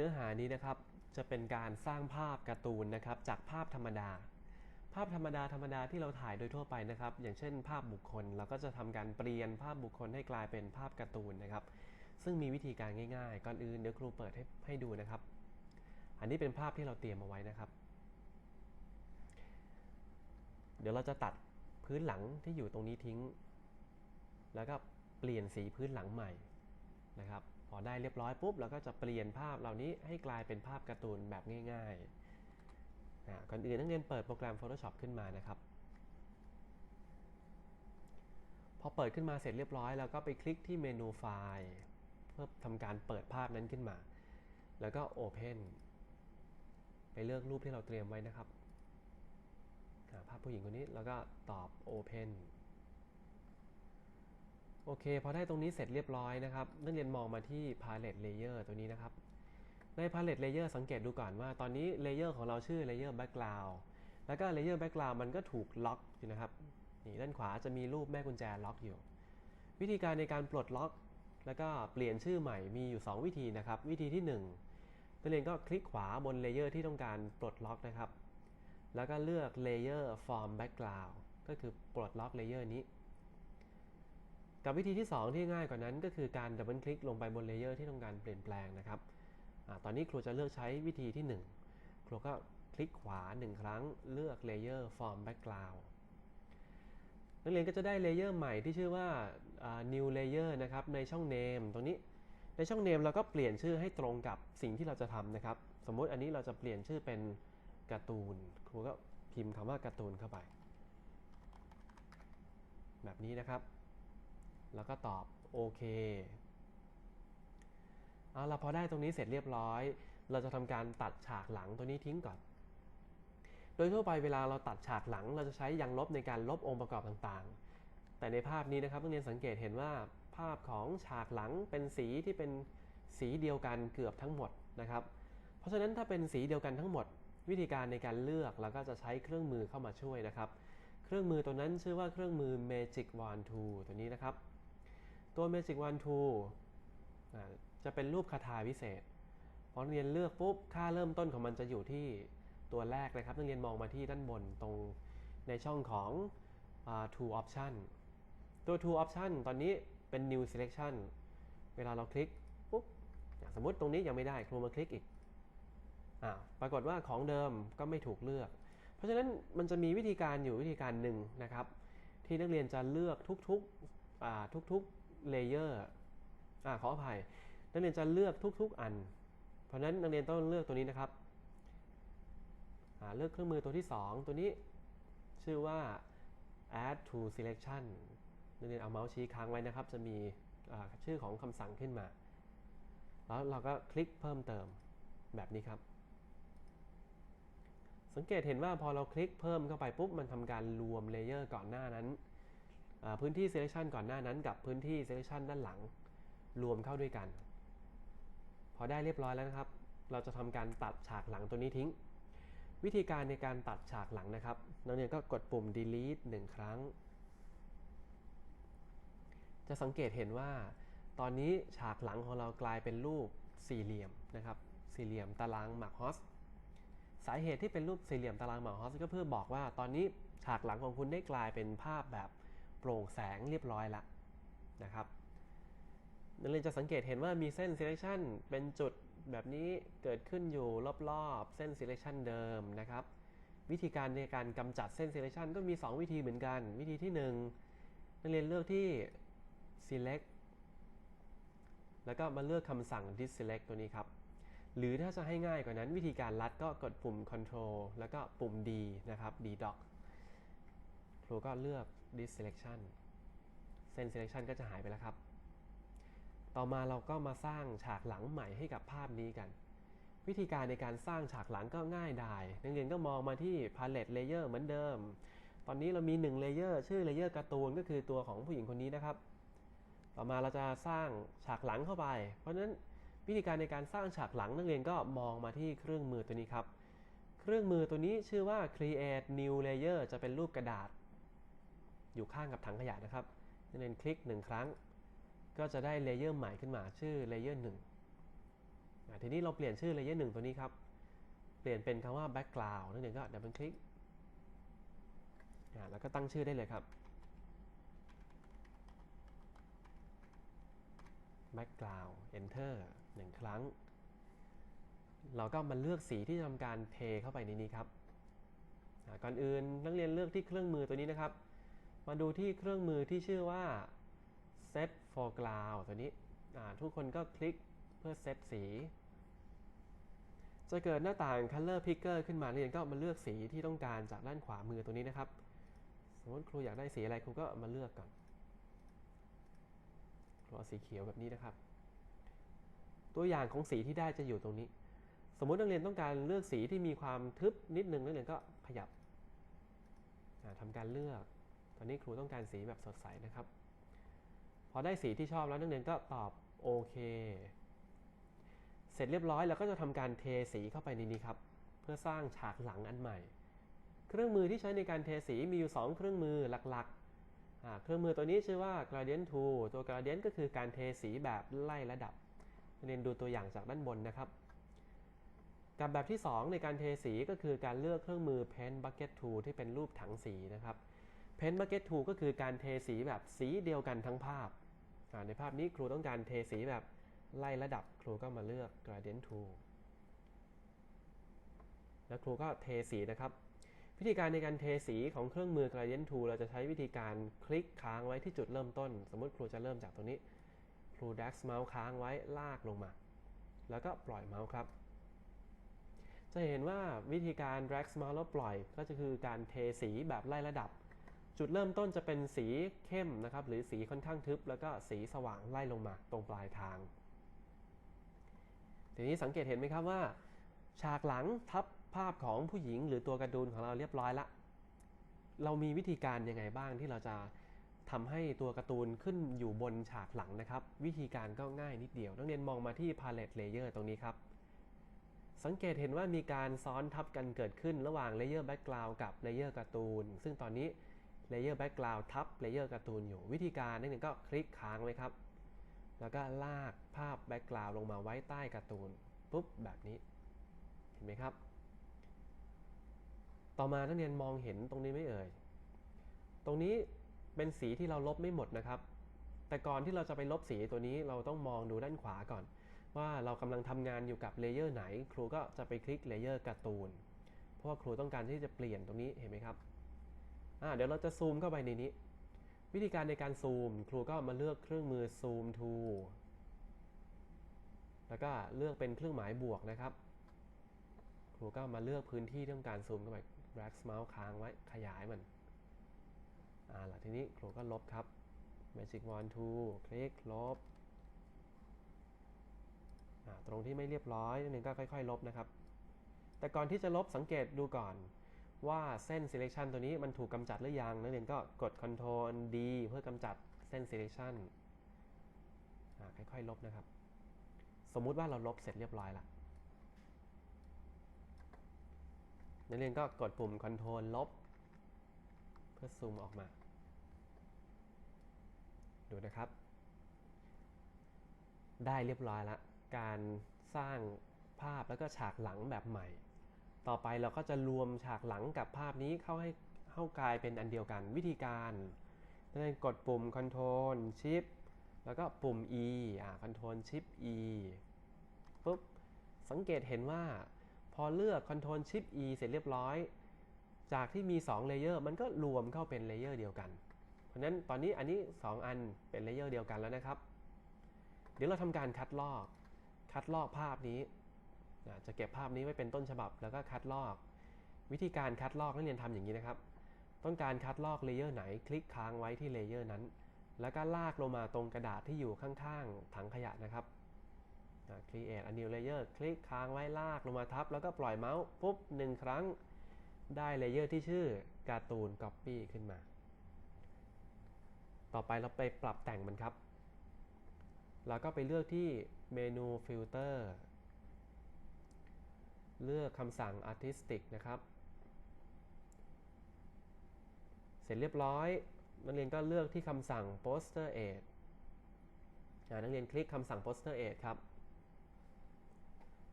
เนื้อหานี้นะครับจะเป็นการสร้างภาพการ์ตูนนะครับจากภาพธรรมดา ภาพธรรมดาธรรมดาที่เราถ่ายโดยทั่วไปนะครับ อย่างเช่น ภาพบุคคลเราก็จะทำการเปลี่ยนภาพบุคคลให้กลายเป็นภาพการ์ตูนนะครับ ซึ่งมีวิธีการง่ายๆ ก่อนอื่นเดี๋ยวครูเปิดให้ให้ดูนะครับ อันนี้เป็นภาพที่เราเตรียมเอาไว้นะครับ เดี๋ยวเราจะตัดพื้นหลังที่อยู่ตรงนี้ทิ้ง แล้วก็เปลี่ยนสีพื้นหลังใหม่นะครับ พอได้เรียบร้อยปุ๊บเราก็จะเปลี่ยนภาพเหล่านี้ให้กลายเป็นภาพการ์ตูนแบบง่ายๆอ่าก่อนอื่นนักเรียนเปิดโปรแกรม Photoshop ขึ้นมานะครับ พอเปิดขึ้นมาเสร็จเรียบร้อยเราก็ไปคลิกที่เมนูไฟล์ เพื่อทำการเปิดภาพนั้นขึ้นมา แล้วก็ Open ไปเลือกรูปที่เราเตรียมไว้นะครับภาพผู้หญิงคนนี้แล้วก็ตอบ Open โอเค พอได้ตรงนี้เสร็จเรียบร้อยนะครับ นักเรียนมองมาที่ palette layer ตัวนี้นะครับ ใน palette layer สังเกตดูก่อนว่าตอนนี้ layer ของเราชื่อ layer background แล้วก็ layer background มันก็ถูกล็อกอยู่นะครับ นี่ด้านขวาจะมีรูปแม่กุญแจล็อกอยู่ วิธีการในการปลดล็อก แล้วก็เปลี่ยนชื่อใหม่มีอยู่ 2 วิธีนะครับ วิธีที่ 1นักเรียนก็คลิกขวาบน layer ที่ต้องการปลดล็อกนะครับ แล้วก็เลือก layer from background ก็คือปลดล็อก layer นี้ กับวิธีที่ 2 ที่ง่ายกว่านั้นก็คือการดับเบิลคลิกลงไปบนเลเยอร์ที่ต้องการเปลี่ยนแปลงนะครับอตอนนี้ครูจะเลือกใช้วิธีที่ 1 ครูก็คลิกขวา 1 ครั้งเลือก Layer Form Background นักเรียนก็จะได้เลเยอร์ใหม่ที่ชื่อว่า New Layer นะครับในช่อง Name ตรงนี้ในช่อง Name เราก็เปลี่ยนชื่อให้ตรงกับสิ่งที่เราจะทำนะครับ สมมติอันนี้เราจะเปลี่ยนชื่อเป็นการ์ตูน ครูก็พิมพ์คำว่าการ์ตูนเข้าไป แบบนี้นะครับ แล้วก็ตอบโอเคเอาเราพอได้ตรงนี้เสร็จเรียบร้อย เราจะทำการตัดฉากหลังตัวนี้ทิ้งก่อน โดยทั่วไปเวลาเราตัดฉากหลัง เราจะใช้ยางลบในการลบองค์ประกอบต่างๆ แต่ในภาพนี้นะครับนักเรียนสังเกตเห็นว่าภาพของฉากหลังเป็นสีที่เป็นสีเดียวกันเกือบทั้งหมดนะครับ เพราะฉะนั้นถ้าเป็นสีเดียวกันทั้งหมด วิธีการในการเลือกเราก็จะใช้เครื่องมือเข้ามาช่วยนะครับ เครื่องมือตัวนั้นชื่อว่าเครื่องมือ Magic Wand Tool ตัวนี้นะครับ ตัว Magic Wand Tool จะเป็นรูปคาถาวิเศษ พอนักเรียนเลือกปุ๊บ ค่าเริ่มต้นของมันจะอยู่ที่ตัวแรกนะครับ นักเรียนมองมาที่ด้านบนตรงในช่องของ uh, Tool Option ตัว Tool Option ตอนนี้เป็น New Selection เวลาเราคลิกปุ๊บ สมมติตรงนี้ยังไม่ได้ครูมาคลิกอีกอปรากฏว่าของเดิมก็ไม่ถูกเลือก เพราะฉะนั้นมันจะมีวิธีการอยู่วิธีการหนึ่งนะครับ ที่นักเรียนจะเลือกทุกๆทุกๆ เลเยอร์อ่าขออภัย นักเรียนจะเลือกทุก ๆ อัน เพราะฉะนั้นนักเรียนต้องเลือกตัวนี้นะครับเลือกเครื่องมือตัวที่ 2 ตัวนี้ชื่อว่า add to selection นักเรียนเอาเมาส์ชี้ค้างไว้นะครับ จะมีชื่อของคำสั่งขึ้นมา แล้วเราก็คลิกเพิ่มเติมแบบนี้ครับ สังเกตเห็นว่าพอเราคลิกเพิ่มเข้าไปปุ๊บ มันทำการรวมเลเยอร์ก่อนหน้านั้น พื้นที่ selection ก่อนหน้านั้นกับพื้นที่ selection ด้านหลัง รวมเข้าด้วยกัน พอได้เรียบร้อยแล้วนะครับ เราจะทำการตัดฉากหลังตัวนี้ทิ้ง วิธีการในการตัดฉากหลังนะครับนักเรียนก็กดปุ่ม delete 1 ครั้ง จะสังเกตเห็นว่า ตอนนี้ฉากหลังของเรากลายเป็นรูปสี่เหลี่ยมนะครับ สี่เหลี่ยมตารางหมากฮอสสาเหตุที่เป็นรูปสี่เหลี่ยมตารางหมากฮอสก็เพื่อบอกว่าตอนนี้ฉากหลังของคุณได้กลายเป็นภาพแบบ โปร่งแสงเรียบร้อยแล้วนะครับนักเรียนจะสังเกตเห็นว่ามีเส้น selection เป็นจุดแบบนี้เกิดขึ้นอยู่รอบๆ เส้น selection เดิมนะครับ วิธีการในการกำจัดเส้น selection ก็มี 2 วิธีเหมือนกัน วิธีที่ 1 นักเรียนเลือกที่ select แล้วก็มาเลือกคำสั่ง deselect ตัวนี้ครับ หรือถ้าจะให้ง่ายกว่านั้นวิธีการลัดก็กดปุ่ม control แล้วก็ปุ่ม D นะครับ D doc ครูก็เลือก deselection เส้น selection ก็จะหายไปแล้วครับ ต่อมาเราก็มาสร้างฉากหลังใหม่ให้กับภาพนี้กัน วิธีการในการสร้างฉากหลังก็ง่ายดายนักเรียนก็มองมาที่ palette layer เหมือนเดิม ตอนนี้เรามี1 layer ชื่อ layer การ์ตูนก็คือตัวของผู้หญิงคนนี้นะครับ ต่อมาเราจะสร้างฉากหลังเข้าไป เพราะฉะนั้นวิธีการในการสร้างฉากหลังนักเรียนก็มองมาที่เครื่องมือตัวนี้ครับ เครื่องมือตัวนี้ชื่อว่า create new layer จะเป็นรูปกระดาษ อยู่ข้างกับถังขยะนะครับนักเรียนคลิก 1 ครั้ง ก็จะได้เลเยอร์ใหม่ขึ้นมาชื่อเลเยอร์1อ่าทีนี้เราเปลี่ยนชื่อ layer 1ตัวนี้ครับ เปลี่ยนเป็นคำว่า background นั่นเองก็ดับเบิลคลิกแล้วก็ตั้งชื่อได้เลยครับ background enter หนึ่งครั้ง เราก็มาเลือกสีที่จะทำการเทเข้าไปในนี้ครับก่อนอื่นนักเรียนเลือกที่เครื่องมือตัวนี้นะครับ มาดูที่เครื่องมือที่ชื่อว่า set foreground ตัวนี้ทุกคนก็คลิกเพื่อเซตสี จะเกิดหน้าต่าง color picker ขึ้นมาเรียนก็มาเลือกสีที่ต้องการจากด้านขวามือตัวนี้นะครับ สมมติครูอยากได้สีอะไรครูก็มาเลือกก่อนครูเอาสีเขียวแบบนี้นะครับ ตัวอย่างของสีที่ได้จะอยู่ตรงนี้ สมมตินักเรียนต้องการเลือกสีที่มีความทึบนิดนึงนักเรียนก็ขยับอ่าทำการเลือก อนนี้ครูต้องการสีแบบสดใสนะครับ พอได้สีที่ชอบแล้วนักเรียนก็ตอบโอเค เสร็จเรียบร้อยแล้วก็จะทำการเทสีเข้าไปในนี้ครับ เพื่อสร้างฉากหลังอันใหม่ เครื่องมือที่ใช้ในการเทสีมีอยู่ 2 เครื่องมือหลักๆ เครื่องมือตัวนี้ชื่อว่า gradient tool ตัว gradient ก็คือการเทสีแบบไล่ระดับนักเรียนดูตัวอย่างจากด้านบนนะครับ กับแบบที่ 2 ในการเทสีก็คือการเลือกเครื่องมือ pen bucket tool ที่เป็นรูปถังสีนะครับ pen bucket tool ก็คือการเทสีแบบสีเดียวกันทั้งภาพ ในภาพนี้ครูต้องการเทสีแบบไล่ระดับครูก็มาเลือก gradient tool แล้วครูก็เทสีนะครับ วิธีการในการเทสีของเครื่องมือ gradient tool เราจะใช้วิธีการคลิกค้างไว้ที่จุดเริ่มต้น สมมติครูจะเริ่มจากตรงนี้ ครู drag mouse ค้างไว้ลากลงมา แล้วก็ปล่อยเมาส์ครับ จะเห็นว่าวิธีการ drag mouse แล้วปล่อย ก็จะคือการเทสีแบบไล่ระดับ จุดเริ่มต้นจะเป็นสีเข้มนะครับ หรือสีค่อนข้างทึบ แล้วก็สีสว่างไล่ลงมาตรงปลายทาง ทีนี้สังเกตเห็นไหมครับว่า ฉากหลังทับภาพของผู้หญิงหรือตัวการ์ตูนของเราเรียบร้อยละ เรามีวิธีการยังไงบ้างที่เราจะทำให้ตัวการ์ตูนขึ้นอยู่บนฉากหลังนะครับ วิธีการก็ง่ายนิดเดียวนักเรียนมองมาที่ palette layer ตรงนี้ครับ สังเกตเห็นว่ามีการซ้อนทับกันเกิดขึ้นระหว่าง layer background กับ layer การ์ตูน ซึ่งตอนนี้ layer background ทับ layer การ์ตูนอยู่วิธีการนักเรียนก็คลิกค้างไว้ครับ แล้วก็ลากภาพ background ลงมาไว้ใต้การ์ตูนปุ๊บแบบนี้เห็นไหมครับ ต่อมานักเรียนมองเห็นตรงนี้ไม่เอ่ย ตรงนี้เป็นสีที่เราลบไม่หมดนะครับ แต่ก่อนที่เราจะไปลบสีตัวนี้เราต้องมองดูด้านขวาก่อน ว่าเรากำลังทำงานอยู่กับเลเยอร์ไหน ครูก็จะไปคลิกเลเยอร์การ์ตูน เพราะว่าครูต้องการที่จะเปลี่ยนตรงนี้เห็นไหมครับ เดี๋ยวเราจะซูมเข้าไปในนี้ วิธีการในการซูม ครูก็มาเลือกเครื่องมือซูม tool แล้วก็เลือกเป็นเครื่องหมายบวกนะครับ ครูก็มาเลือกพื้นที่ที่ต้องการซูมเข้าไป drag mouse ค้างไว้ขยายมันอ่าล่ะทีนี้ครูก็ลบครับ magic wand tool คลิกลบอ่าตรงที่ไม่เรียบร้อยนิดนึงก็ค่อย ๆ ลบนะครับ แต่ก่อนที่จะลบสังเกตดูก่อน ว่าเส้น selection ตัวนี้มันถูกกำจัดหรือยังนักเรียนก็กด Ctrl D เพื่อกำจัดเส้น selection ค่อยๆลบนะครับ สมมุติว่าเราลบเสร็จเรียบร้อยละนักเรียนก็กดปุ่ม Ctrl ลบ เพื่อซูมออกมา ดูนะครับ ได้เรียบร้อยละ การสร้างภาพแล้วก็ฉากหลังแบบใหม่ ต่อไปเราก็จะรวมฉากหลังกับภาพนี้เข้าให้เข้ากลายเป็นอันเดียวกันวิธีการนักเรียนกดปุ่ม Ctrl Shift แล้วก็ปุ่ม E อ่า Ctrl Shift E ปุ๊บ สังเกตเห็นว่าพอเลือก Ctrl Shift E เสร็จเรียบร้อย จากที่มี2เลเยอร์มันก็รวมเข้าเป็นเลเยอร์เดียวกัน เพราะนั้นตอนนี้อันนี้ 2 อันเป็นเลเยอร์เดียวกันแล้วนะครับ เดี๋ยวเราทำการคัดลอก คัดลอกภาพนี้ จะเก็บภาพนี้ไว้เป็นต้นฉบับ แล้วก็คัดลอก วิธีการคัดลอกนักเรียนทำอย่างนี้นะครับ ต้องการคัดลอกเลเยอร์ไหน คลิกค้างไว้ที่เลเยอร์นั้น แล้วก็ลากลงมาตรงกระดาษที่อยู่ข้างๆถังขยะนะครับ create a new layer คลิกค้างไว้ลากลงมาทับ แล้วก็ปล่อยเมาส์ปุ๊บหนึ่งครั้งได้เลเยอร์ที่ชื่อการ์ตูน Copy ขึ้นมา ต่อไปเราไปปรับแต่งมันครับเราก็ไปเลือกที่เมนูฟิลเตอร์ เลือกคำสั่ง Artistic นะครับ เสร็จเรียบร้อย นักเรียนก็เลือกที่คำสั่ง Poster Aid นักเรียนคลิกคำสั่ง Poster Aid ครับ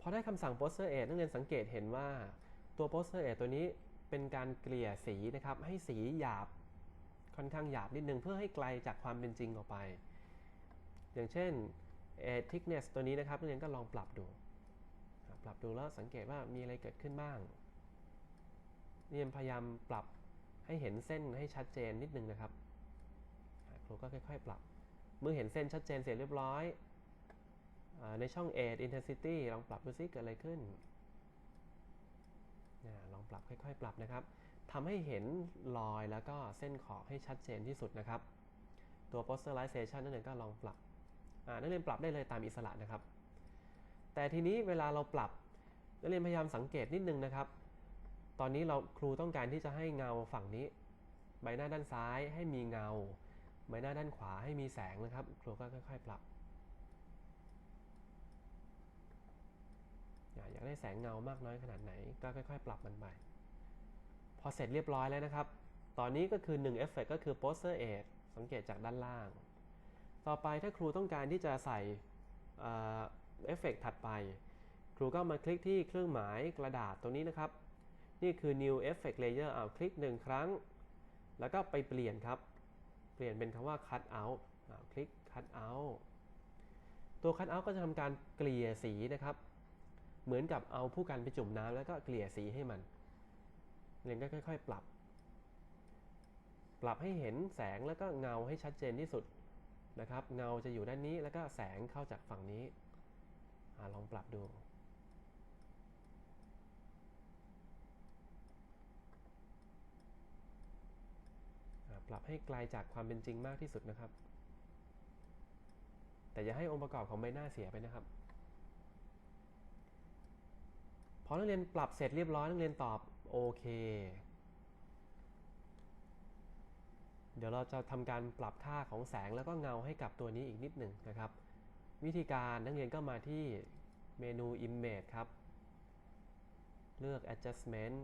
พอได้คำสั่ง poster aid นักเรียนสังเกตเห็นว่าตัว poster aid ตัวนี้เป็นการเกลี่ยสีนะครับ ให้สีหยาบค่อนข้างหยาบนิดนึงเพื่อให้ไกลจากความเป็นจริงออกไป อย่างเช่น aid thickness ตัวนี้นะครับนักเรียนก็ลองปรับดู ปรับดูแล้วสังเกตว่ามีอะไรเกิดขึ้นบ้างเรียนพยายามปรับให้เห็นเส้นให้ชัดเจนนิดนึงนะครับครูก็ค่อยๆ ปรับ เมื่อเห็นเส้นชัดเจนเสร็จเรียบร้อยอในช่อง aid intensity ลองปรับดูซิเกิดอะไรขึ้นนลองปรับค่อยๆ ปรับนะครับทำให้เห็นรอยแล้วก็เส้นขอบให้ชัดเจนที่สุดนะครับ ตัว posterization นั่นเองก็ลองปรับอ่นักเรียนปรับได้เลยตามอิสระนะครับ แต่ทีนี้เวลาเราปรับนักเรียนพยายามสังเกตนิดนึงนะครับ ตอนนี้เราครูต้องการที่จะให้เงาฝั่งนี้ ใบหน้าด้านซ้ายให้มีเงา ใบหน้าด้านขวาให้มีแสงนะครับ ครูก็ค่อย ๆ ปรับอยากได้แสงเงามากน้อยขนาดไหนก็ค่อย ๆ ปรับมันไปพอเสร็จเรียบร้อยแล้วนะครับ ตอนนี้ก็คือ1 Effect ก็คือ Poster Aid สังเกตจากด้านล่าง ต่อไปถ้าครูต้องการที่จะใส่ เอฟเฟกถัดไป ครูก็มาคลิกที่เครื่องหมายกระดาษตรงนี้นะครับ นี่คือ New Effect Layer เอาคลิกหนึ่งครั้ง แล้วก็ไปเปลี่ยนครับ เปลี่ยนเป็นคำว่า Cut Out เอาคลิก Cut Out ตัว Cut Out ก็จะทำการเกลี่ยสีนะครับ เหมือนกับเอาผู้กันไปจุ่มน้ำแล้วก็เกลี่ยสีให้มันเรียนก็ค่อย ๆ ปรับ ปรับให้เห็นแสงแล้วก็เงาให้ชัดเจนที่สุดนะครับ เงาจะอยู่ด้านนี้แล้วก็แสงเข้าจากฝั่งนี้ อลองปรับดู ปรับให้ไกลจากความเป็นจริงมากที่สุดนะครับ แต่อย่าให้องค์ประกอบของใบหน้าเสียไปนะครับ พอนักเรียนปรับเสร็จเรียบร้อยนักเรียนตอบโอเค เดี๋ยวเราจะทำการปรับค่าของแสงแล้วก็เงาให้กับตัวนี้อีกนิดหนึ่งนะครับ วิธีการนักเรียนก็มาที่เมนู Image ครับ เลือก Adjustment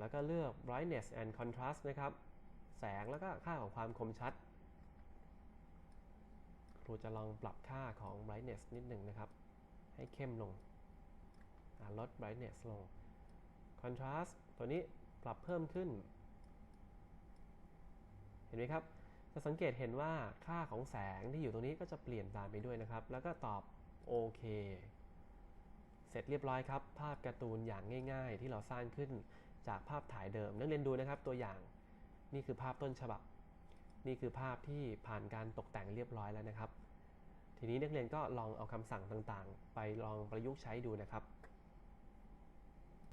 แล้วก็เลือก brightness and contrast นะครับ แสงแล้วก็ค่าของความคมชัด ครูจะลองปรับค่าของ brightness นิดหนึ่งนะครับ ให้เข้มลง ลด brightness ลง contrast ตัวนี้ปรับเพิ่มขึ้น เห็นไหมครับ จะสังเกตเห็นว่าค่าของแสงที่อยู่ตรงนี้ก็จะเปลี่ยนตามไปด้วยนะครับ แล้วก็ตอบโอเค เสร็จเรียบร้อยครับ ภาพการ์ตูนอย่างง่าย ๆ ที่เราสร้างขึ้นจากภาพถ่ายเดิม นักเรียนดูนะครับตัวอย่าง นี่คือภาพต้นฉบับ นี่คือภาพที่ผ่านการตกแต่งเรียบร้อยแล้วนะครับ ทีนี้นักเรียนก็ลองเอาคำสั่งต่างๆ ไปลองประยุกต์ใช้ดูนะครับ